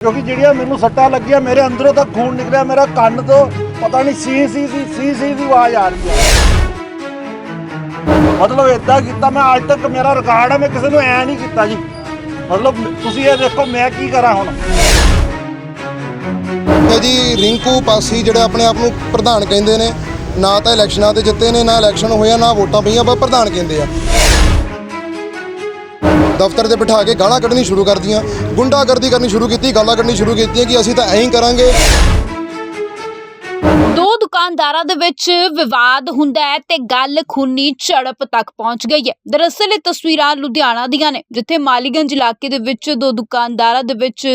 ਕਿਉਂਕਿ ਜਿਹੜੀਆਂ ਮੈਨੂੰ ਸੱਟਾਂ ਲੱਗੀਆਂ ਮੇਰੇ ਅੰਦਰੋਂ ਤਾਂ ਖੂਨ ਨਿਕਲਿਆ, ਮੇਰਾ ਕੰਨ ਤੋਂ ਪਤਾ ਨਹੀਂ ਸੀ ਸੀ ਸੀ ਸੀ ਸੀ ਦੀ ਆਵਾਜ਼ ਆ ਰਹੀ ਹੈ ਮਤਲਬ ਇਦਾਂ ਕੀਤਾ ਮੈਂ, ਅੱਜ ਤੱਕ ਮੇਰਾ ਰਿਕਾਰਡ ਹੈ ਮੈਂ ਕਿਸੇ ਨੂੰ ਐ ਨਹੀਂ ਕੀਤਾ ਜੀ। ਮਤਲਬ ਤੁਸੀਂ ਇਹ ਦੇਖੋ, ਮੈਂ ਕੀ ਕਰਾਂ ਹੁਣ? ਹੈ ਜੀ, ਰਿੰਕੂ ਪਾਸੀ ਜਿਹੜੇ ਆਪਣੇ ਆਪ ਨੂੰ ਪ੍ਰਧਾਨ ਕਹਿੰਦੇ ਨੇ, ਨਾ ਤਾਂ ਇਲੈਕਸ਼ਨਾਂ ਤੇ ਜਿੱਤੇ ਨੇ, ਨਾ ਇਲੈਕਸ਼ਨ ਹੋਇਆ, ਨਾ ਵੋਟਾਂ ਪਈਆਂ ਬਸ ਪ੍ਰਧਾਨ ਕਹਿੰਦੇ ਆ। ਦਫ਼ਤਰ ਤੇ ਬਿਠਾ ਕੇ ਗਾਲਾਂ ਕੱਢਣੀ ਸ਼ੁਰੂ ਕਰਦੀਆਂ, ਗੁੰਡਾਗਰਦੀ ਕਰਨੀ ਸ਼ੁਰੂ ਕੀਤੀ, ਗਾਲਾਂ ਕੱਢਣੀ ਸ਼ੁਰੂ ਕੀਤੀਆਂ ਕਿ ਅਸੀਂ ਤਾਂ ਐਂ ਹੀ ਕਰਾਂਗੇ। ਦੁਕਾਨਦਾਰਾਂ ਦੇ ਵਿੱਚ ਵਿਵਾਦ ਹੁੰਦਾ ਹੈ ਤੇ ਗੱਲ ਖੂਨੀ ਝੜਪ ਤੱਕ ਪਹੁੰਚ ਗਈ ਹੈ। ਦਰਅਸਲ ਇਹ ਤਸਵੀਰਾਂ ਲੁਧਿਆਣਾ ਦੀਆਂ ਨੇ, ਜਿੱਥੇ ਮਾਲੀਗੰਜ ਇਲਾਕੇ ਦੇ ਵਿੱਚ ਦੋ ਦੁਕਾਨਦਾਰਾਂ ਦੇ ਵਿੱਚ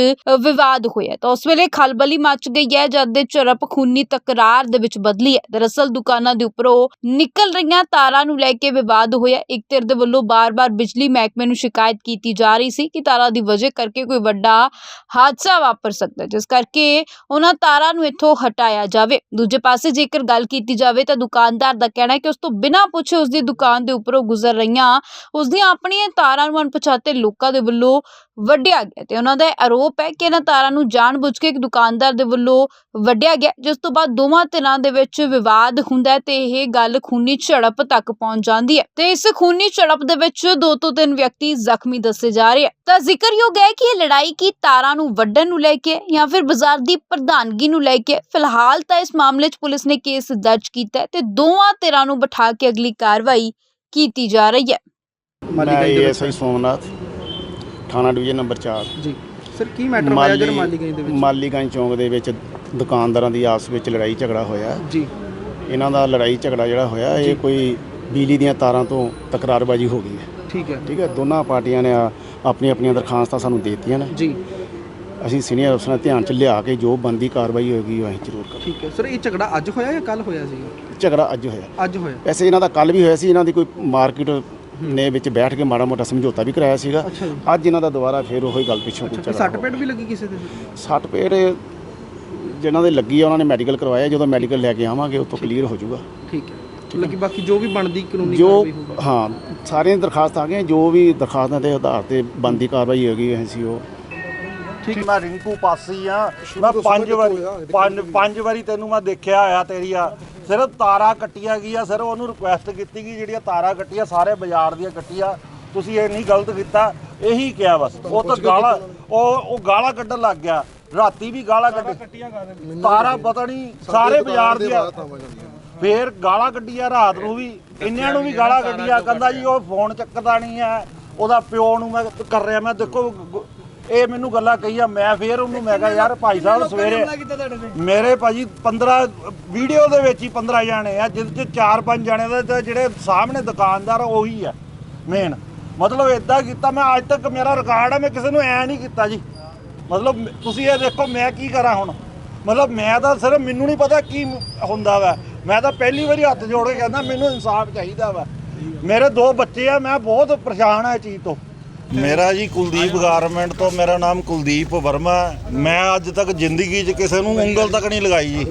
ਵਿਵਾਦ ਹੋਇਆ ਤਾਂ ਉਸ ਵੇਲੇ ਖਲਬਲੀ ਮਚ ਗਈ ਹੈ, ਜਦ ਦੇ ਝੜਪ ਖੂਨੀ ਤਕਰਾਰ ਦੇ ਵਿੱਚ ਬਦਲੀ ਹੈ। ਦਰਅਸਲ ਦੁਕਾਨਾਂ ਦੇ ਉੱਪਰੋਂ ਨਿਕਲ ਰਹੀਆਂ ਤਾਰਾਂ ਨੂੰ ਲੈ ਕੇ ਵਿਵਾਦ ਹੋਇਆ ਇੱਕ ਧਿਰ ਦੇ ਵੱਲੋਂ ਬਾਰ-ਬਾਰ ਬਿਜਲੀ ਮਹਿਕਮੇ ਨੂੰ ਸ਼ਿਕਾਇਤ ਕੀਤੀ ਜਾ ਰਹੀ ਸੀ ਕਿ ਤਾਰਾਂ ਦੀ ਵਜ੍ਹਾ ਕਰਕੇ ਕੋਈ ਵੱਡਾ ਹਾਦਸਾ ਵਾਪਰ ਸਕਦਾ ਜਿਸ ਕਰਕੇ ਉਹਨਾਂ ਤਾਰਾਂ ਨੂੰ ਇੱਥੋਂ ਹਟਾਇਆ ਜਾਵੇ। ਦੂਜੇ ਪਾਸੇ ਜੇਕਰ ਗੱਲ ਕੀਤੀ ਜਾਵੇ ਤਾਂ ਦੁਕਾਨਦਾਰ ਦਾ ਕਹਿਣਾ ਹੈ ਕਿ ਉਸ ਤੋਂ ਬਿਨਾਂ ਪੁੱਛੇ ਉਸ ਦੀ ਦੁਕਾਨ ਦੇ ਉੱਪਰੋਂ ਗੁਜ਼ਰ ਰਹੀਆਂ ਉਸ ਦੀਆਂ ਆਪਣੀਆਂ ਤਾਰਾਂ ਨੂੰ ਅਣਪਛਾਤੇ ਲੋਕਾਂ ਦੇ ਵੱਲੋਂ ਵੱਢਿਆ ਗਿਆ ਤੇ ਉਹਨਾਂ ਦਾ ਆਰੋਪ ਹੈ ਕਿ ਇਹਨਾਂ ਤਾਰਾਂ ਨੂੰ ਜਾਣਬੁੱਝ ਕੇ ਇੱਕ ਦੁਕਾਨਦਾਰ ਦੇ ਵੱਲੋਂ ਵੱਢਿਆ ਗਿਆ, ਜਿਸ ਤੋਂ ਬਾਅਦ ਦੋਵਾਂ ਧਿਰਾਂ ਦੇ ਵਿੱਚ ਵਿਵਾਦ ਹੁੰਦਾ ਤੇ ਇਹ ਗੱਲ ਖੂਨੀ ਝੜਪ ਤੱਕ ਪਹੁੰਚ ਜਾਂਦੀ ਹੈ। ਤੇ ਇਸ ਖੂਨੀ ਝੜਪ ਦੇ ਵਿੱਚ ਦੋ ਤੋਂ ਤਿੰਨ ਵਿਅਕਤੀ ਜ਼ਖਮੀ ਦੱਸੇ ਜਾ ਰਹੇ ਹੈ ਤਾਂ ਜ਼ਿਕਰਯੋਗ ਹੈ ਕਿ ਇਹ ਲੜਾਈ ਕੀ ਤਾਰਾਂ ਨੂੰ ਵੱਢਣ ਨੂੰ ਲੈ ਕੇ ਜਾਂ ਫਿਰ ਬਾਜ਼ਾਰ ਦੀ ਪ੍ਰਧਾਨਗੀ ਨੂੰ ਲੈ ਕੇ ਫਿਲਹਾਲ ਤਾਂ ਇਸ ਮਾਮਲੇ 'ਚ ਪੁਲਿਸ ਨੇ ਕੇਸ ਦਰਜ ਕੀਤਾ ਤੇ ਦੋਵਾਂ ਧਿਰਾਂ ਨੂੰ ਬਿਠਾ ਕੇ ਅਗਲੀ ਕਾਰਵਾਈ ਕੀਤੀ ਜਾ ਰਹੀ ਹੈ। ਮੈਂ ਮਾਲੀਗੰਜ ਦੇ ਵਿੱਚ ਐਸਆਈ ਸੋਮਨਾਥ ਥਾਣਾ ਡਿਵੀਜ਼ਨ ਨੰਬਰ 4 ਜੀ। ਸਰ ਕੀ ਮੈਟਰ ਹੋਇਆ ਜਿਹੜਾ ਮਾਲੀਗੰਜ ਦੇ ਵਿੱਚ? ਮਾਲੀਗੰਜ ਚੌਂਕ ਦੇ ਵਿੱਚ ਦੁਕਾਨਦਾਰਾਂ ਦੀ ਆਪਸ ਵਿੱਚ ਲੜਾਈ ਝਗੜਾ ਹੋਇਆ। ਜੀ। ਇਹਨਾਂ ਦਾ ਲੜਾਈ ਝਗੜਾ ਜਿਹੜਾ ਹੋਇਆ ਇਹ ਕੋਈ ਬਿਜਲੀ ਦੀਆਂ ਤਾਰਾਂ ਤੋਂ ਤਕਰਾਰਬਾਜ਼ੀ ਹੋ ਗਈ ਹੈ। ਠੀਕ ਹੈ। ਠੀਕ ਹੈ ਦੋਨਾਂ ਪਾਰਟੀਆਂ ਨੇ ਆਪਣੀਆਂ ਆਪਣੀਆਂ ਦਰਖਾਸਤਾਂ ਸਾਨੂੰ ਦੇ ਦਿੱਤੀਆਂ ਨੇ। ਜੀ। ਅਸੀਂ ਸੀਨੀਅਰ ਅਫਸਰਾਂ ਦੇ ਧਿਆਨ ਚ ਲਿਆ ਕੇ ਜੋ ਬੰਦੀ ਕਾਰਵਾਈ ਹੋਏਗੀ ਉਹ ਅਸੀਂ ਜ਼ਰੂਰ ਕਰਾਂਗੇ। ਠੀਕ ਹੈ। ਸਰ ਇਹ ਝਗੜਾ ਅੱਜ ਹੋਇਆ ਜਾਂ ਕੱਲ ਹੋਇਆ ਸੀ? ਝਗੜਾ ਅੱਜ ਹੋਇਆ। ਅੱਜ ਹੋਇਆ। ਵੈਸੇ ਇਹਨਾਂ ਦਾ ਕੱਲ ਵੀ ਹੋਇਆ ਸੀ ਇਹਨਾਂ ਦੀ ਕੋਈ ਮਾਰਕੀਟ ਨੇ ਵਿੱਚ ਬੈਠ ਕੇ ਮਾੜਾ ਮੋਟਾ ਸਮਝੌਤਾ ਵੀ ਕਰਾਇਆ ਸੀਗਾ। ਅੱਜ ਇਹਨਾਂ ਦਾ ਦੁਬਾਰਾ ਫੇਰ ਉਹੀ ਗੱਲ ਪਿੱਛੋਂ ਕੋਈ ਸੱਟ ਪੇਟ ਵੀ ਲੱਗੀ ਕਿਸੇ ਦੇ ਸੱਟ ਪੇੜ ਜਿਨ੍ਹਾਂ ਦੇ ਲੱਗੀ ਆ ਉਹਨਾਂ ਨੇ ਮੈਡੀਕਲ ਕਰਵਾਇਆ। ਜਦੋਂ ਮੈਡੀਕਲ ਲੈ ਕੇ ਆਵਾਂਗੇ ਤੋਂ ਕਲੀਅਰ ਹੋ ਜਾਊਗਾ। ਠੀਕ ਹੈ। ਲੱਗੀ ਬਾਕੀ ਜੋ ਵੀ ਬਣਦੀ ਕਾਨੂੰਨੀ ਜੋ ਕਾਰਵਾਈ ਹੋਊਗੀ। ਹਾਂ ਸਾਰੀਆਂ ਦਰਖਾਸਤਾਂ ਆ ਗਈਆਂ। ਜੋ ਵੀ ਦਰਖਾਸਤਾਂ ਦੇ ਆਧਾਰ ਤੇ ਬੰਦੀ ਕਾਰਵਾਈ ਹੋਗੀ ਅਸੀਂ ਉਹ ਠੀਕ ਮੈਂ ਰਿੰਕੂ ਪਾਸੀ ਆ। ਮੈਂ ਪੰਜ ਵਾਰੀ ਪੰਜ ਪੰਜ ਵਾਰੀ ਤੈਨੂੰ ਮੈਂ ਦੇਖਿਆ ਆ। ਸਿਰਫ ਤਾਰਾਂ ਕੱਟੀਆਂ ਗਈਆਂ ਸਿਰਫ ਉਹਨੂੰ ਰਿਕੁਐਸਟ ਕੀਤੀ ਗਈ ਜਿਹੜੀਆਂ ਤਾਰਾਂ ਕੱਟੀਆਂ ਸਾਰੇ ਬਾਜ਼ਾਰ ਦੀਆਂ ਕੱਟੀਆਂ। ਤੁਸੀਂ ਇਹ ਨਹੀਂ ਗਲਤ ਕੀਤਾ ਇਹੀ ਕਿਹਾ ਬਸ। ਉਹ ਤਾਂ ਗਾਲਾਂ ਉਹ ਉਹ ਗਾਲਾਂ ਕੱਢਣ ਲੱਗ ਗਿਆ। ਰਾਤੀ ਵੀ ਗਾਲਾਂ ਕੱਢੀ। ਤਾਰਾਂ ਪਤਾ ਨਹੀਂ ਸਾਰੇ ਬਾਜ਼ਾਰ ਦੀਆਂ। ਫੇਰ ਗਾਲਾਂ ਕੱਢੀਆਂ ਰਾਤ ਨੂੰ ਵੀ। ਇੰਨਿਆਂ ਨੂੰ ਵੀ ਗਾਲਾਂ ਕੱਢੀਆਂ। ਕਹਿੰਦਾ ਜੀ ਉਹ ਫੋਨ ਚੱਕਦਾ ਨਹੀਂ ਹੈ। ਉਹਦਾ ਪਿਓ ਨੂੰ ਮੈਂ ਕਰ ਰਿਹਾ। ਮੈਂ ਦੇਖੋ ਇਹ ਮੈਨੂੰ ਗੱਲਾਂ ਕਹੀਆਂ ਮੈਂ ਫੇਰ ਉਹਨੂੰ ਮੈਂ ਕਿਹਾ ਯਾਰ ਭਾਈ ਸਾਹਿਬ ਸਵੇਰੇ ਮੇਰੇ ਭਾਜੀ 15 ਵੀਡੀਓ ਦੇ ਵਿੱਚ ਹੀ 15 ਜਾਣੇ ਆ ਜਿਹਦੇ ਚ 4-5 ਜਾਣੇ ਦੇ ਤੇ ਜਿਹੜੇ ਸਾਹਮਣੇ ਦੁਕਾਨਦਾਰ ਆ, ਉਹੀ ਆ ਮੇਨ ਮਤਲਬ ਇਦਾਂ ਕੀਤਾ ਮੈਂ ਅੱਜ ਤੱਕ ਮੇਰਾ ਰਿਕਾਰਡ ਹੈ ਮੈਂ ਕਿਸੇ ਨੂੰ ਐ ਨਹੀਂ ਕੀਤਾ ਜੀ। ਮਤਲਬ ਤੁਸੀਂ ਇਹ ਦੇਖੋ ਮੈਂ ਕੀ ਕਰਾਂ ਹੁਣ? ਮਤਲਬ ਮੈਂ ਤਾਂ ਸਿਰਫ ਮੈਨੂੰ ਨਹੀਂ ਪਤਾ ਕੀ ਹੁੰਦਾ ਵਾ। ਮੈਂ ਤਾਂ ਪਹਿਲੀ ਵਾਰੀ ਹੱਥ ਜੋੜ ਕੇ ਕਹਿੰਦਾ ਮੈਨੂੰ ਇਨਸਾਫ ਚਾਹੀਦਾ ਵਾ। ਮੇਰੇ ਦੋ ਬੱਚੇ ਆ ਮੈਂ ਬਹੁਤ ਪਰੇਸ਼ਾਨ ਆ ਇਹ ਚੀਜ਼ ਤੋਂ। ਮੇਰਾ ਜੀ ਕੁਲਦੀਪ ਗਾਰਮੈਂਟ ਤੋਂ ਮੇਰਾ ਨਾਮ ਕੁਲਦੀਪ ਵਰਮਾ ਮੈਂ ਅੱਜ ਤੱਕ ਜ਼ਿੰਦਗੀ 'ਚ ਕਿਸੇ ਨੂੰ ਉਂਗਲ ਤੱਕ ਨਹੀਂ ਲਗਾਈ ਜੀ।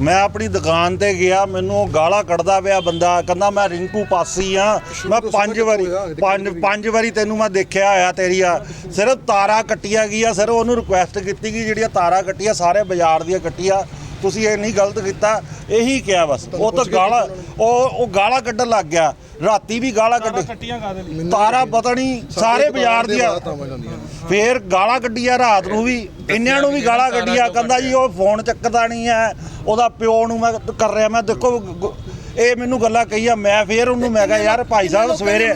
ਮੈਂ ਆਪਣੀ ਦੁਕਾਨ ਤੇ ਗਿਆ, ਮੈਨੂੰ ਗਾਲਾਂ ਕੱਢਦਾ ਪਿਆ ਬੰਦਾ, ਕਹਿੰਦਾ ਮੈਂ ਰਿੰਕੂ ਪਾਸੀ ਆ। ਮੈਂ ਪੰਜ ਵਾਰੀ, ਪੰਜ ਪੰਜ ਵਾਰੀ ਤੈਨੂੰ ਮੈਂ ਦੇਖਿਆ ਹੋਇਆ ਤੇਰੀ ਆ। ਸਿਰਫ ਤਾਰਾਂ ਕੱਟੀਆਂ ਗਈਆਂ, ਸਿਰਫ ਉਹਨੂੰ ਰਿਕੁਐਸਟ ਕੀਤੀ ਗਈ, ਜਿਹੜੀਆਂ ਤਾਰਾਂ ਕੱਟੀਆਂ, ਸਾਰੇ ਬਾਜ਼ਾਰ ਦੀਆਂ ਕੱਟੀਆਂ। ਤੁਸੀਂ ਇਹ ਨਹੀਂ ਗਲਤ ਕੀਤਾ ਇਹੀ ਕਿਹਾ ਬਸ। ਉਹ ਤਾਂ ਗਾਲਾਂ ਉਹ ਉਹ ਗਾਲਾਂ ਕੱਢਣ ਲੱਗ ਗਿਆ। ਰਾਤੀ ਵੀ ਗਾਲਾਂ ਕੱਢੀ ਤਾਰਾ ਪਤਾ ਨਹੀਂ ਸਾਰੇ ਬਾਜ਼ਾਰ ਦੀਆਂ ਫੇਰ ਗਾਲਾਂ ਕੱਢੀਆਂ ਰਾਤ ਨੂੰ ਵੀ। ਇੰਨਿਆਂ ਨੂੰ ਵੀ ਗਾਲਾਂ ਕੱਢੀਆਂ। ਕਹਿੰਦਾ ਜੀ ਉਹ ਫੋਨ ਚੱਕਦਾ ਨਹੀਂ ਹੈ। ਉਹਦਾ ਪਿਓ ਨੂੰ ਮੈਂ ਕਰ ਰਿਹਾ। ਮੈਂ ਦੇਖੋ ਇਹ ਮੈਨੂੰ ਗੱਲਾਂ ਕਹੀਆਂ। ਮੈਂ ਫੇਰ ਉਹਨੂੰ ਮੈਂ ਕਿਹਾ ਯਾਰ ਭਾਈ ਸਾਹਿਬ ਸਵੇਰੇ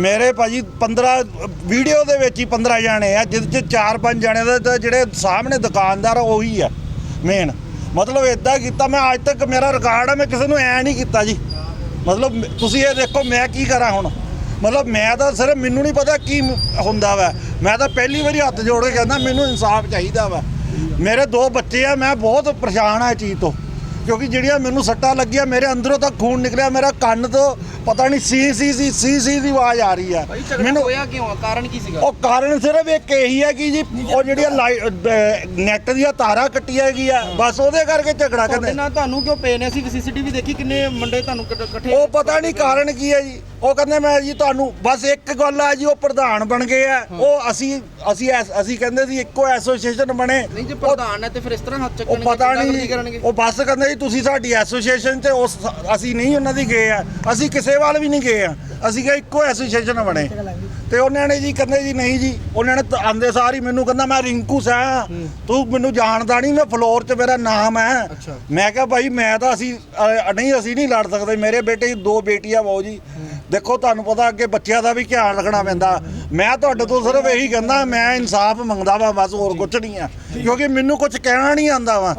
ਮੇਰੇ ਭਾਜੀ 15 ਵੀਡੀਓ ਦੇ ਵਿੱਚ ਹੀ 15 ਜਾਣੇ ਆ ਜਿਹਦੇ ਚ 4-5 ਜਾਣੇ ਦੇ ਜਿਹੜੇ ਸਾਹਮਣੇ ਦੁਕਾਨਦਾਰ ਉਹੀ ਆ ਮੇਨ ਮਤਲਬ ਇਦਾਂ ਕੀਤਾ, ਮੈਂ ਅੱਜ ਤੱਕ ਮੇਰਾ ਰਿਕਾਰਡ ਆ, ਮੈਂ ਕਿਸੇ ਨੂੰ ਐ ਨਹੀਂ ਕੀਤਾ ਜੀ। ਮਤਲਬ ਤੁਸੀਂ ਇਹ ਦੇਖੋ, ਮੈਂ ਕੀ ਕਰਾਂ ਹੁਣ? ਮਤਲਬ ਮੈਂ ਤਾਂ ਸਿਰਫ, ਮੈਨੂੰ ਨਹੀਂ ਪਤਾ ਕੀ ਹੁੰਦਾ ਵਾ। ਮੈਂ ਤਾਂ ਪਹਿਲੀ ਵਾਰੀ ਹੱਥ ਜੋੜ ਕੇ ਕਹਿੰਦਾ, ਮੈਨੂੰ ਇਨਸਾਫ ਚਾਹੀਦਾ ਵਾ। ਮੇਰੇ ਦੋ ਬੱਚੇ ਆ, ਮੈਂ ਬਹੁਤ ਪਰੇਸ਼ਾਨ ਆ ਇਹ ਚੀਜ਼ ਤੋਂ। ਕਿਉਂਕਿ ਜਿਹੜੀਆਂ ਮੈਨੂੰ ਸੱਟਾਂ ਲੱਗੀਆਂ ਮੇਰੇ ਅੰਦਰੋਂ ਤਾਂ ਖੂਨ ਨਿਕਲਿਆ ਮੇਰਾ ਕੰਨ ਤੋਂ ਪਤਾ ਨਹੀਂ ਸੀ ਸੀ ਸੀ ਸੀ ਸੀ ਦੀ ਆਵਾਜ਼ ਆ ਰਹੀ ਆ। ਭਾਈ ਝਗੜਾ ਹੋਇਆ ਕਿਉਂ ਆ? ਕਾਰਨ ਕੀ ਸੀਗਾ? ਉਹ ਕਾਰਨ ਸਿਰਫ ਇੱਕ ਇਹੀ ਹੈ ਕਿ ਜੀ ਉਹ ਜਿਹੜੀਆਂ ਨੈਟ ਦੀਆਂ ਤਾਰਾਂ ਕੱਟੀਆਂ ਗਈਆਂ ਬਸ ਉਹਦੇ ਕਰਕੇ ਝਗੜਾ ਕਰਦੇ ਨਾਲ ਤੁਹਾਨੂੰ ਕਿਉਂ ਪਏ ਨੇ? ਅਸੀਂ ਸੀਸੀਟੀਵੀ ਦੇਖੀ ਕਿੰਨੇ ਮੁੰਡੇ ਤੁਹਾਨੂੰ ਇਕੱਠੇ ਉਹ ਪਤਾ ਨਹੀਂ ਕਾਰਨ ਕੀ ਹੈ ਜੀ। ਉਹ ਕਹਿੰਦੇ ਮੈਂ ਜੀ ਤੁਹਾਨੂੰ ਬਸ ਇੱਕ ਗੱਲ ਆ ਜੀ ਉਹ ਪ੍ਰਧਾਨ ਬਣ ਗਏ ਆ। ਉਹ ਅਸੀਂ ਅਸੀਂ ਐਸ- ਅਸੀਂ ਕਹਿੰਦੇ ਸੀ ਇੱਕੋ ਐਸੋਸੀਏਸ਼ਨ ਬਣੇ। ਨਹੀਂ ਜੇ ਪ੍ਰਧਾਨ ਹੈ ਤੇ ਫਿਰ ਇਸ ਤਰ੍ਹਾਂ ਹੱਥ ਉਹ ਚੱਕਣਗੇ ਪਤਾ ਨਹੀਂ ਕਰਨਗੇ ਉਹ ਬਸ ਕਹਿੰਦੇ ਜੀ ਤੁਸੀਂ ਸਾਡੀ ਐਸੋਸੀਏਸ਼ਨ ਤੇ ਉਸ ਅਸੀਂ ਨਹੀਂ ਉਹਨਾਂ ਦੀ ਗਏ ਆ। ਅਸੀਂ ਕਿਸੇ ਵੱਲ ਵੀ ਨਹੀਂ ਗਏ ਆ। ਅਸੀਂ ਕਿਹਾ ਇੱਕੋ ਐਸੋਸੀਏਸ਼ਨ ਬਣੇ। ਤੇ ਉਹਨਾਂ ਨੇ ਜੀ ਕਹਿੰਦੇ ਜੀ ਨਹੀਂ ਜੀ ਉਹਨਾਂ ਨੇ ਤਾਂ ਆਂਦੇ ਸਾਰ ਹੀ ਮੈਨੂੰ ਕਹਿੰਦਾ ਮੈਂ ਰਿੰਕੂ ਸਾ ਤੂੰ ਮੈਨੂੰ ਜਾਣਦਾ ਨਹੀਂ ਮੈਂ ਫਲੋਰ 'ਚ ਮੇਰਾ ਨਾਮ ਹੈ ਅੱਛਾ। ਮੈਂ ਕਿਹਾ ਭਾਈ ਮੈਂ ਤਾਂ ਅਸੀਂ ਅ, ਨਹੀਂ ਅਸੀਂ ਨਹੀਂ ਲੜ ਸਕਦੇ। ਮੇਰੇ ਬੇਟੇ ਦੀ ਦੋ ਬੇਟੀਆਂ ਬਾਊ ਜੀ। ਦੇਖੋ ਤੁਹਾਨੂੰ ਪਤਾ ਅੱਗੇ ਬੱਚਿਆਂ ਦਾ ਵੀ ਧਿਆਨ ਰੱਖਣਾ ਪੈਂਦਾ। ਮੈਂ ਤੁਹਾਡੇ ਤੋਂ ਸਿਰਫ ਇਹੀ ਕਹਿੰਦਾ ਮੈਂ ਇਨਸਾਫ ਮੰਗਦਾ ਵਾ ਬਸ ਹੋਰ ਕੁਝ ਨਹੀਂ ਆ। ਕਿਉਂਕਿ ਮੈਨੂੰ ਕੁਝ ਕਹਿਣਾ ਨਹੀਂ ਆਂਦਾ ਵਾ।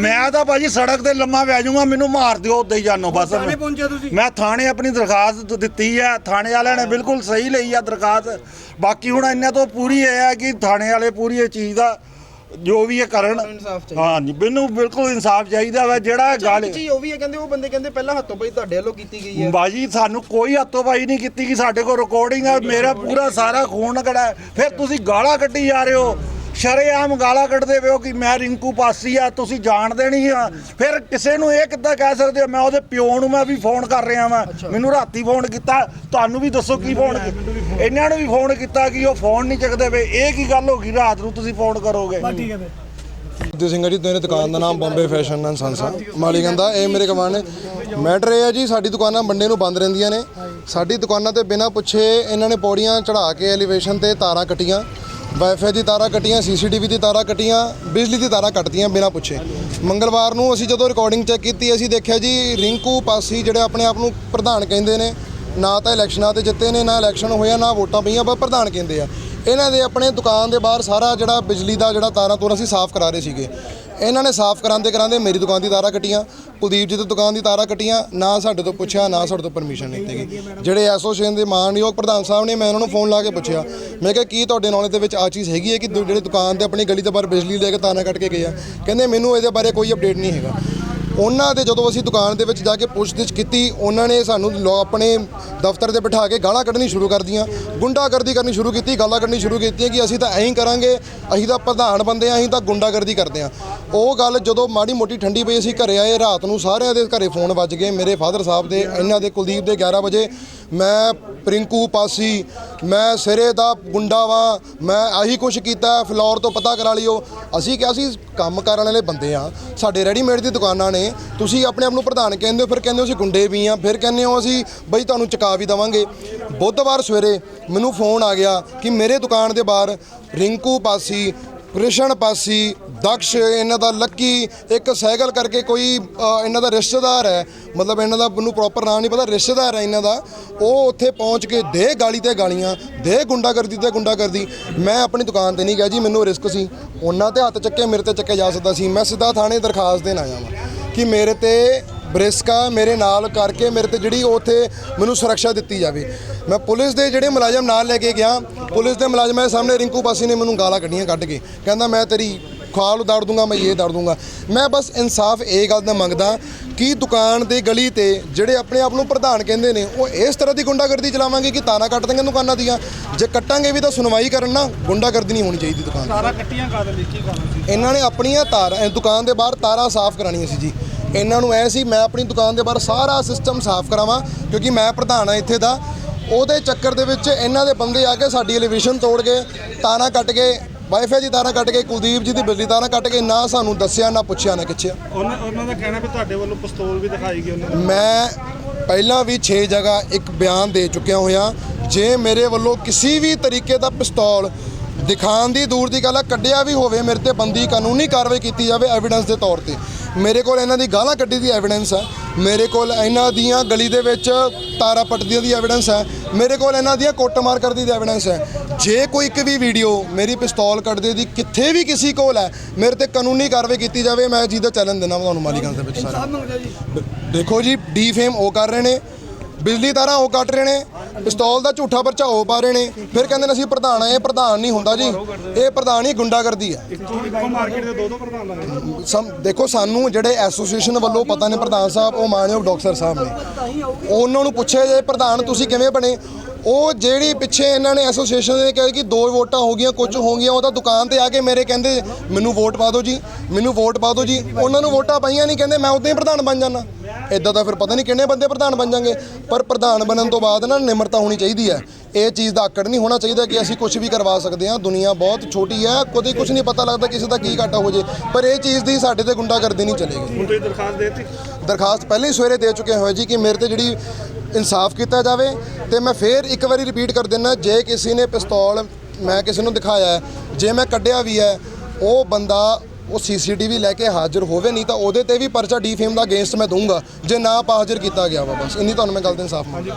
ਮੈਂ ਤਾਂ ਭਾਜੀ ਸੜਕ ਤੇ ਲੰਮਾ ਪੈ ਜਾਊਂਗਾ ਮੈਨੂੰ ਮਾਰ ਦਿਓ ਉੱਦਾਂ ਹੀ ਜਾਨੋ ਬਸ। ਥਾਣੇ ਪਹੁੰਚੇ ਤੁਸੀਂ? ਮੈਂ ਥਾਣੇ ਆਪਣੀ ਦਰਖਾਸਤ ਦਿੱਤੀ ਆ ਥਾਣੇ ਵਾਲਿਆਂ ਨੇ ਬਿਲਕੁਲ ਸਹੀ ਲਈ ਆ ਦਰਖਾਸਤ। ਬਾਕੀ ਹੁਣ ਇਹਨਾਂ ਤੋਂ ਪੂਰੀ ਇਹ ਹੈ ਕਿ ਥਾਣੇ ਵਾਲੇ ਪੂਰੀ ਇਹ ਚੀਜ਼ ਦਾ ਜੋ ਵੀ ਇਹ ਕਰਨ ਇਨਸਾਫ ਚਾਹੀਦਾ। ਹਾਂਜੀ ਮੈਨੂੰ ਬਿਲਕੁਲ ਇਨਸਾਫ ਚਾਹੀਦਾ ਵਾ ਜਿਹੜਾ ਇਹ ਗੱਲ ਚੀਜ਼ ਉਹ ਵੀ ਹੈ ਕਹਿੰਦੇ ਉਹ ਬੰਦੇ ਕਹਿੰਦੇ ਪਹਿਲਾਂ ਹੱਥੋਂ ਪਈ ਤੁਹਾਡੇ ਵੱਲੋਂ ਕੀਤੀ ਗਈ ਹੈ। ਬਾਜੀ ਸਾਨੂੰ ਕੋਈ ਹੱਥੋਂ ਪਾਈ ਨਹੀਂ ਕੀਤੀ ਕਿ ਸਾਡੇ ਕੋਲ ਰਿਕਾਰਡਿੰਗ ਆ ਮੇਰਾ ਪੂਰਾ ਸਾਰਾ ਖੂਨ ਕੜਾ। ਫਿਰ ਤੁਸੀਂ ਗਾਲਾਂ ਕੱਢੀ ਜਾ ਰਹੇ ਹੋ। ਸ਼ਰੇਆਮ ਗਾਲਾਂ ਕੱਢਦੇ ਹੋ ਕਿ ਮੈਂ ਰਿੰਕੂ ਪਾਸੀ ਆ ਤੁਸੀਂ ਜਾਣਦੇ ਨਹੀਂ ਆ। ਫਿਰ ਕਿਸੇ ਨੂੰ ਇਹ ਕਿੱਦਾਂ ਕਹਿ ਸਕਦੇ ਹੋ ਮੈਂ ਉਹਦੇ ਪਿਓ ਨੂੰ ਮੈਂ ਵੀ ਫੋਨ ਕਰ ਰਿਹਾ ਵਾਂ। ਮੈਨੂੰ ਰਾਤੀ ਫੋਨ ਕੀਤਾ ਤੁਹਾਨੂੰ ਵੀ ਦੱਸੋ ਕੀ ਫੋਨ ਇਹਨਾਂ ਨੂੰ ਵੀ ਫੋਨ ਕੀਤਾ ਕਿ ਉਹ ਫੋਨ ਨਹੀਂ ਚੱਕਦੇ ਪਏ। ਇਹ ਕੀ ਗੱਲ ਹੋ ਗਈ ਰਾਤ ਨੂੰ ਤੁਸੀਂ ਫੋਨ ਕਰੋਗੇ? ਦੇ ਸਿੰਘ ਜੀ ਤੇਰੇ ਦੁਕਾਨ ਦਾ ਨਾਮ ਬੰਬੇ ਫੈਸ਼ਨ ਐਂਡ ਸੰਸ। ਆ ਮਾਲੀ ਕਹਿੰਦਾ ਇਹ ਮੇਰੇ ਕਮਾਨ ਨੇ। ਮੈਟਰ ਇਹ ਹੈ ਜੀ ਸਾਡੀ ਦੁਕਾਨਾਂ ਮੰਡੇ ਨੂੰ ਬੰਦ ਰਹਿੰਦੀਆਂ ਨੇ। ਸਾਡੀ ਦੁਕਾਨਾਂ ਤੇ ਬਿਨਾਂ ਪੁੱਛੇ ਇਹਨਾਂ ਨੇ ਪੌੜੀਆਂ ਚੜਾ ਕੇ ਐਲੀਵੇਸ਼ਨ ਤੇ ਤਾਰਾਂ ਕੱਟੀਆਂ। ਵਾਈਫਾਈ ਦੀ ਤਾਰਾਂ ਕੱਟੀਆਂ ਸੀਸੀਟੀਵੀ ਦੀ ਤਾਰਾਂ ਕੱਟੀਆਂ, ਬਿਜਲੀ ਦੀ ਤਾਰਾਂ ਕੱਟਦੀਆਂ ਬਿਨਾਂ ਪੁੱਛੇ। ਮੰਗਲਵਾਰ ਨੂੰ ਅਸੀਂ ਜਦੋਂ ਰਿਕਾਰਡਿੰਗ ਚੈੱਕ ਕੀਤੀ, ਅਸੀਂ ਦੇਖਿਆ ਜੀ, ਰਿੰਕੂ ਪਾਸੀ ਜਿਹੜੇ ਆਪਣੇ ਆਪ ਨੂੰ ਪ੍ਰਧਾਨ ਕਹਿੰਦੇ ਨੇ, ਨਾ ਤਾਂ ਇਲੈਕਸ਼ਨਾਂ ਤੇ ਜਿੱਤੇ ਨੇ, ਨਾ ਇਲੈਕਸ਼ਨ ਹੋਇਆ, ਨਾ ਵੋਟਾਂ ਪਈਆਂ ਪਰ ਪ੍ਰਧਾਨ ਕਹਿੰਦੇ ਆ। ਇਹਨਾਂ ਦੇ ਆਪਣੇ ਦੁਕਾਨ ਦੇ ਬਾਹਰ ਸਾਰਾ ਜਿਹੜਾ ਬਿਜਲੀ ਦਾ ਜਿਹੜਾ ਤਾਰਾਂ ਤੂਰਾਂ ਅਸੀਂ ਸਾਫ਼ ਕਰਾ ਰਹੇ ਸੀਗੇ। ਇਹਨਾਂ ਨੇ ਸਾਫ਼ ਕਰਾਉਂਦੇ ਕਰਾਉਂਦੇ ਮੇਰੀ ਦੁਕਾਨ ਦੀ ਤਾਰਾਂ ਕੱਟੀਆਂ, ਕੁਲਦੀਪ ਜੀ ਦੀ ਦੁਕਾਨ ਦੀ ਤਾਰਾਂ ਕੱਟੀਆਂ, ਨਾ ਸਾਡੇ ਤੋਂ ਪੁੱਛਿਆ, ਨਾ ਸਾਡੇ ਤੋਂ ਪਰਮਿਸ਼ਨ ਲਿੱਤੀ ਗਈ। ਜਿਹੜੇ ਐਸੋਸੀਏਸ਼ਨ ਦੇ ਮਾਨਯੋਗ ਪ੍ਰਧਾਨ ਸਾਹਿਬ ਨੇ ਮੈਂ ਉਹਨਾਂ ਨੂੰ ਫੋਨ ਲਾ ਕੇ ਪੁੱਛਿਆ। ਮੈਂ ਕਿਹਾ, ਕੀ ਤੁਹਾਡੇ ਨੌਲੇਜ ਦੇ ਵਿੱਚ ਆ ਚੀਜ਼ ਹੈਗੀ ਹੈ ਕਿ ਦੁ- ਜਿਹੜੇ ਦੁਕਾਨ ਤੇ ਆਪਣੀ ਗਲੀ ਦੇ ਬਾਹਰ ਬਿਜਲੀ ਲੈ ਕੇ ਤਾਰਾਂ ਕੱਟ ਕੇ ਗਏ ਆ? ਕਹਿੰਦੇ, ਮੈਨੂੰ ਇਹਦੇ ਬਾਰੇ ਕੋਈ ਅਪਡੇਟ ਨਹੀਂ ਹੈਗਾ। ਉਹਨਾਂ ਦੇ ਜਦੋਂ ਅਸੀਂ ਦੁਕਾਨ ਦੇ ਵਿੱਚ ਜਾ ਕੇ ਪੁੱਛਗਿੱਛ ਕੀਤੀ, ਉਹਨਾਂ ਨੇ ਸਾਨੂੰ ਲੋ- ਆਪਣੇ ਦਫ਼ਤਰ ਦੇ ਬਿਠਾ ਕੇ ਗਾਲਾਂ ਕੱਢਣੀ ਸ਼ੁਰੂ ਕਰ ਦੀਆਂ ਗੁੰਡਾਗਰਦੀ ਕਰਨੀ ਸ਼ੁਰੂ ਕੀਤੀ, ਗਾਲਾਂ ਕੱਢਣੀ ਸ਼ੁਰੂ ਕੀਤੀਆਂ ਕਿ ਅਸੀਂ ਤਾਂ ਐਂ ਕਰਾਂਗੇ, ਅਸੀਂ ਤਾਂ ਪ੍ਰਧਾਨ ਬੰਦੇ ਹਾਂ ਅਸੀਂ ਤਾਂ ਗੁੰਡਾਗਰਦੀ ਕਰਦੇ ਹਾਂ ਉਹ ਗੱਲ ਜਦੋਂ ਮਾੜੀ ਮੋਟੀ ਠੰਡੀ ਪਈ, ਅਸੀਂ ਘਰੇ ਆਏ ਰਾਤ ਨੂੰ, ਸਾਰਿਆਂ ਦੇ ਘਰੇ ਫੋਨ ਵੱਜ ਗਏ, ਮੇਰੇ ਫਾਦਰ ਸਾਹਿਬ ਦੇ, ਇਹਨਾਂ ਦੇ ਕੁਲਦੀਪ ਦੇ 11 ਵਜੇ। ਮੈਂ ਪ੍ਰਿੰਕੂ ਪਾਸੀ, ਮੈਂ ਸਿਰੇ ਦਾ ਗੁੰਡਾ ਵਾਂ, ਮੈਂ ਆਹੀ ਕੁਛ ਕੀਤਾ, ਫਲੋਰ ਤੋਂ ਪਤਾ ਕਰਾ ਲਿਓ। ਅਸੀਂ ਕਿਹਾ ਸੀ ਕੰਮ ਕਰਨ ਵਾਲੇ ਬੰਦੇ ਆ, ਸਾਡੇ ਰੈਡੀਮੇਡ ਦੀ ਦੁਕਾਨਾਂ ਨੇ ਤੁਸੀਂ ਆਪਣੇ ਆਪ ਨੂੰ ਪ੍ਰਧਾਨ ਕਹਿੰਦੇ ਹੋ, ਫਿਰ ਕਹਿੰਦੇ ਹੋ ਅਸੀਂ ਗੁੰਡੇ ਵੀ ਆ ਫਿਰ ਕਹਿੰਦੇ ਹੋ ਅਸੀਂ ਬਈ ਤੁਹਾਨੂੰ ਚੁਕਾ ਵੀ ਦਵਾਂਗੇ। ਬੁੱਧਵਾਰ ਸਵੇਰੇ ਮੈਨੂੰ ਫੋਨ ਆ ਗਿਆ ਕਿ ਮੇਰੇ ਦੁਕਾਨ ਦੇ ਬਾਹਰ ਰਿੰਕੂ ਪਾਸੀ, ਕ੍ਰਿਸ਼ਨ ਪਾਸੀ, ਦਕਸ਼, ਇਹਨਾਂ ਦਾ ਲੱਕੀ, ਇੱਕ ਸਾਈਕਲ ਕਰਕੇ ਕੋਈ ਇਹਨਾਂ ਦਾ ਰਿਸ਼ਤੇਦਾਰ ਹੈ। ਮਤਲਬ ਇਹਨਾਂ ਦਾ ਮੈਨੂੰ ਪ੍ਰੋਪਰ ਨਾਮ ਨਹੀਂ ਪਤਾ, ਰਿਸ਼ਤੇਦਾਰ ਹੈ ਇਹਨਾਂ ਦਾ। ਉਹ ਉੱਥੇ ਪਹੁੰਚ ਕੇ ਦੇ ਗਾਲੀ ਤੇ ਗਾਲੀਆਂ, ਦੇ ਗੁੰਡਾਗਰਦੀ ਤੇ ਗੁੰਡਾਗਰਦੀ। ਮੈਂ ਆਪਣੀ ਦੁਕਾਨ ਤੇ ਨਹੀਂ ਗਿਆ ਜੀ, ਮੈਨੂੰ ਰਿਸਕ ਸੀ। ਉਹਨਾਂ ਤੇ ਹੱਥ ਚੱਕੇ, ਮੇਰੇ ਤੇ ਚੱਕੇ ਜਾ ਸਕਦਾ ਸੀ। ਮੈਂ ਸਿੱਧਾ ਥਾਣੇ ਦਰਖਾਸਤ ਦੇਣ ਆਇਆ ਵਾਂ। ਕਿ ਮੇਰੇ ਤੇ ਬ੍ਰਿਸਕਾ ਮੇਰੇ ਨਾਲ ਕਰਕੇ ਮੇਰੇ ਤੇ ਜਿਹੜੀ ਉੱਥੇ ਮੈਨੂੰ ਸੁਰੱਖਿਆ ਦਿੱਤੀ ਜਾਵੇ। ਮੈਂ ਪੁਲਿਸ ਦੇ ਜਿਹੜੇ ਮੁਲਾਜ਼ਮ ਨਾਲ ਲੈ ਕੇ ਗਿਆ, ਪੁਲਿਸ ਦੇ ਮੁਲਾਜ਼ਮਾਂ ਦੇ ਸਾਹਮਣੇ ਰਿੰਕੂ ਪਾਸੀ ਨੇ ਮੈਨੂੰ ਗਾਲਾਂ ਕੱਢੀਆਂ ਕੱਢ ਕੇ। ਕਹਿੰਦਾ, ਮੈਂ ਤੇਰੀ ਖਾਲ ਉਦਾੜ ਦੂੰਗਾ ਮੈਂ ਇਹ ਦਾੜ ਦੂੰਗਾ। ਮੈਂ ਬਸ ਇਨਸਾਫ ਇਹ ਗੱਲ ਦਾ ਮੰਗਦਾ ਕਿ ਦੁਕਾਨ ਦੇ ਗਲੀ ਤੇ ਜਿਹੜੇ ਆਪਣੇ ਆਪ ਨੂੰ ਪ੍ਰਧਾਨ ਕਹਿੰਦੇ ਨੇ ਉਹ ਇਸ ਤਰ੍ਹਾਂ ਦੀ ਗੁੰਡਾਗਰਦੀ ਚਲਾਵਾਂਗੇ ਕਿ ਤਾਰਾਂ ਕੱਟ ਦੇਣਗੇ ਦੁਕਾਨਾਂ ਦੀਆਂ। ਜੇ ਕੱਟਾਂਗੇ ਵੀ ਤਾਂ ਸੁਣਵਾਈ ਕਰਨ ਨਾ ਗੁੰਡਾਗਰਦੀ ਨਹੀਂ ਹੋਣੀ ਚਾਹੀਦੀ ਦੁਕਾਨ ਤੇ ਸਾਰਾ ਕੱਟੀਆਂ ਕਾਦਲ ਦੀ ਕੀ ਕਾਰਨ ਸੀ? ਇਹਨਾਂ ਨੇ ਆਪਣੀਆਂ ਤਾਰਾਂ ਦੁਕਾਨ ਦੇ ਬਾਹਰ ਤਾਰਾਂ ਸਾਫ਼ ਕਰਾਉਣੀਆਂ ਸੀ ਜੀ। ਇਹਨਾਂ ਨੂੰ ਐ ਸੀ ਮੈਂ ਆਪਣੀ ਦੁਕਾਨ ਦੇ ਬਾਹਰ ਸਾਰਾ ਸਿਸਟਮ ਸਾਫ਼ ਕਰਾਵਾਂ ਕਿਉਂਕਿ ਮੈਂ ਪ੍ਰਧਾਨ ਆ ਇੱਥੇ ਦਾ। ਉਹਦੇ ਚੱਕਰ ਦੇ ਵਿੱਚ ਇਹਨਾਂ ਦੇ ਬੰਦੇ ਆ ਕੇ ਸਾਡੀ ਐਲੀਵੇਸ਼ਨ ਤੋੜ ਗਏ ਤਾਰਾਂ ਕੱਟ ਕੇ ਵਾਈਫਾਈ ਦੀ ਤਾਰਾਂ ਕੱਟ ਕੇ ਕੁਲਦੀਪ ਜੀ ਦੀ ਬਿਜਲੀ ਤਾਰਾਂ ਕੱਟ ਕੇ ਨਾ ਸਾਨੂੰ ਦੱਸਿਆ ਨਾ ਪੁੱਛਿਆ ਨਾ ਕਿਛਿਆ ਉਹਨਾਂ ਉਹਨਾਂ ਦਾ ਕਹਿਣਾ ਵੀ ਤੁਹਾਡੇ ਵੱਲੋਂ ਪਿਸਤੌਲ ਵੀ ਦਿਖਾਈ ਗਈ ਉਹਨਾਂ ਨੂੰ ਮੈਂ ਪਹਿਲਾਂ ਵੀ 6 ਜਗ੍ਹਾ ਇੱਕ ਬਿਆਨ ਦੇ ਚੁੱਕਿਆ ਹੋਇਆ। ਜੇ ਮੇਰੇ ਵੱਲੋਂ ਕਿਸੇ ਵੀ ਤਰੀਕੇ ਦਾ ਪਿਸਤੌਲ ਦਿਖਾਉਣ ਦੀ ਦੂਰ ਦੀ ਗੱਲ ਹੈ ਕੱਢਿਆ ਵੀ ਹੋਵੇ ਮੇਰੇ ਤੇ ਬੰਦੀ ਕਾਨੂੰਨੀ ਕਾਰਵਾਈ ਕੀਤੀ ਜਾਵੇ ਐਵੀਡੈਂਸ ਦੇ ਤੌਰ ਤੇ। ਮੇਰੇ ਕੋਲ ਇਹਨਾਂ ਦੀ ਗਾਲਾਂ ਕੱਢੀ ਦੀ ਐਵੀਡੈਂਸ ਹੈ। ਮੇਰੇ ਕੋਲ ਇਹਨਾਂ ਦੀਆਂ ਗਲੀ ਦੇ ਵਿੱਚ ਤਾਰਾ ਪੱਟਦੀਆਂ ਦੀ ਐਵੀਡੈਂਸ ਹੈ। ਮੇਰੇ ਕੋਲ ਇਹਨਾਂ ਦੀਆਂ ਕੁੱਟਮਾਰ ਕਰਦੀ ਦੀ ਐਵੀਡੈਂਸ ਹੈ। ਜੇ ਕੋਈ ਇੱਕ ਵੀ ਵੀਡੀਓ ਮੇਰੀ ਪਿਸਤੌਲ ਕੱਢਦੇ ਦੀ ਕਿੱਥੇ ਵੀ ਕਿਸੇ ਕੋਲ ਹੈ ਮੇਰੇ ਤੇ ਕਾਨੂੰਨੀ ਕਾਰਵਾਈ ਕੀਤੀ ਜਾਵੇ ਮੈਂ ਜਿਹਦਾ ਚੈਲੰਜ ਦੇਣਾ ਤੁਹਾਨੂੰ ਮਾਲੀਗੰਜ ਦੇ ਵਿੱਚ ਸਾਰਾ। ਦੇਖੋ ਜੀ ਡੀਫੇਮ ਉਹ ਕਰ ਰਹੇ ਨੇ। ਬਿਜਲੀ ਤਾਰਾਂ ਉਹ ਕੱਟ ਰਹੇ ਨੇ, ਪਿਸਤੌਲ ਦਾ ਝੂਠਾ ਪਰਚਾ ਪਾ ਰਹੇ ਨੇ। ਫਿਰ ਕਹਿੰਦੇ ਨੇ ਅਸੀਂ ਪ੍ਰਧਾਨ ਆ, ਇਹ ਪ੍ਰਧਾਨ ਨਹੀਂ ਹੁੰਦਾ ਜੀ। ਇਹ ਪ੍ਰਧਾਨ ਹੀ ਗੁੰਡਾਗਰਦੀ ਹੈ ਮਾਰਕੀਟ ਦੇ ਦੋ ਦੋ ਪ੍ਰਧਾਨ ਲੱਗੇ ਸਮ, ਦੇਖੋ ਸਾਨੂੰ ਜਿਹੜੇ ਐਸੋਸੀਏਸ਼ਨ ਵੱਲੋਂ ਪਤਾ ਨੇ ਪ੍ਰਧਾਨ ਸਾਹਿਬ, ਉਹ ਮਾਨਯੋਗ ਡਾਕਟਰ ਸਾਹਿਬ ਨੇ। ਉਹਨਾਂ ਨੂੰ ਪੁੱਛਿਆ ਜੇ ਪ੍ਰਧਾਨ ਤੁਸੀਂ ਕਿਵੇਂ ਬਣੇ? ਉਹ ਜਿਹੜੀ ਪਿੱਛੇ ਇਹਨਾਂ ਨੇ ਐਸੋਸੀਏਸ਼ਨ ਨੇ ਕਿਹਾ ਕਿ ਦੋ ਵੋਟਾਂ ਹੋ ਗਈਆਂ, ਕੁਝ ਹੋ ਗਈਆਂ, ਉਹ ਤਾਂ ਦੁਕਾਨ ਤੇ ਆ ਕੇ ਮੇਰੇ ਕਹਿੰਦੇ, ਮੈਨੂੰ ਵੋਟ ਪਾ ਦਿਓ ਜੀ, ਮੈਨੂੰ ਵੋਟ ਪਾ ਦਿਓ ਜੀ। ਉਹਨਾਂ ਨੂੰ ਵੋਟਾਂ ਪਾਈਆਂ ਨਹੀਂ, ਕਹਿੰਦੇ, ਮੈਂ ਉਦਾਂ ਹੀ ਪ੍ਰਧਾਨ ਬਣ ਜਾਣਾ ਇਦਾਂ ਤਾਂ ਫਿਰ ਪਤਾ ਨਹੀਂ ਕਿੰਨੇ ਬੰਦੇ ਪ੍ਰਧਾਨ ਬਣ ਜਾਣਗੇ ਪਰ ਪ੍ਰਧਾਨ ਬਣਨ ਤੋਂ ਬਾਅਦ ਨਾ ਨਿਮਰਤਾ ਹੋਣੀ ਚਾਹੀਦੀ ਹੈ। ਇਹ ਚੀਜ਼ ਦਾ ਆਕੜ ਨਹੀਂ ਹੋਣਾ ਚਾਹੀਦਾ ਕਿ ਅਸੀਂ ਕੁਝ ਵੀ ਕਰਵਾ ਸਕਦੇ ਹਾਂ। ਦੁਨੀਆ ਬਹੁਤ ਛੋਟੀ ਹੈ ਕਦੇ ਕੁਝ ਨਹੀਂ ਪਤਾ ਲੱਗਦਾ ਕਿਸੇ ਦਾ ਕੀ ਘਾਟਾ ਹੋ ਜੇ ਪਰ ਇਹ ਚੀਜ਼ ਦੀ ਸਾਡੇ ਤੇ ਗੁੰਡਾਗਰਦੀ ਨਹੀਂ ਚੱਲੇਗੀ। ਹੁਣ ਤੁਸੀਂ ਦਰਖਾਸਤ ਦੇ ਦਿੱਤੀ? ਦਰਖਾਸਤ ਪਹਿਲੇ ਹੀ ਸਵੇਰੇ ਦੇ ਚੁੱਕੇ ਹੋਏ ਜੀ ਕਿ ਮੇਰੇ ਤੇ ਜਿਹੜੀ ਇਨਸਾਫ ਕੀਤਾ ਜਾਵੇ ਤੇ ਮੈਂ ਫੇਰ ਇੱਕ ਵਾਰੀ ਰਿਪੀਟ ਕਰ ਦਿੰਦਾ ਜੇ ਕਿਸੇ ਨੇ ਪਿਸਤੌਲ ਮੈਂ ਕਿਸੇ ਨੂੰ ਦਿਖਾਇਆ ਜੇ ਮੈਂ ਕੱਢਿਆ ਵੀ ਹੈ ਉਹ ਬੰਦਾ ਉਹ ਸੀਸੀਟੀਵੀ ਲੈ ਕੇ ਹਾਜ਼ਰ ਹੋਵੇ, ਨਹੀਂ ਤਾਂ ਉਹਦੇ ਤੇ ਵੀ ਪਰਚਾ ਡੀਫੇਮ ਦਾ ਅਗੇਂਸਟ ਮੈਂ ਦਊਂਗਾ, ਜੇ ਨਾ ਪਾ ਹਾਜ਼ਰ ਕੀਤਾ ਗਿਆ ਵਾ ਬਸ। ਇੰਨੀ ਤੁਹਾਨੂੰ ਮੈਂ ਗੱਲ ਦੇ ਇਨਸਾਫ ਮੰਗਦਾ।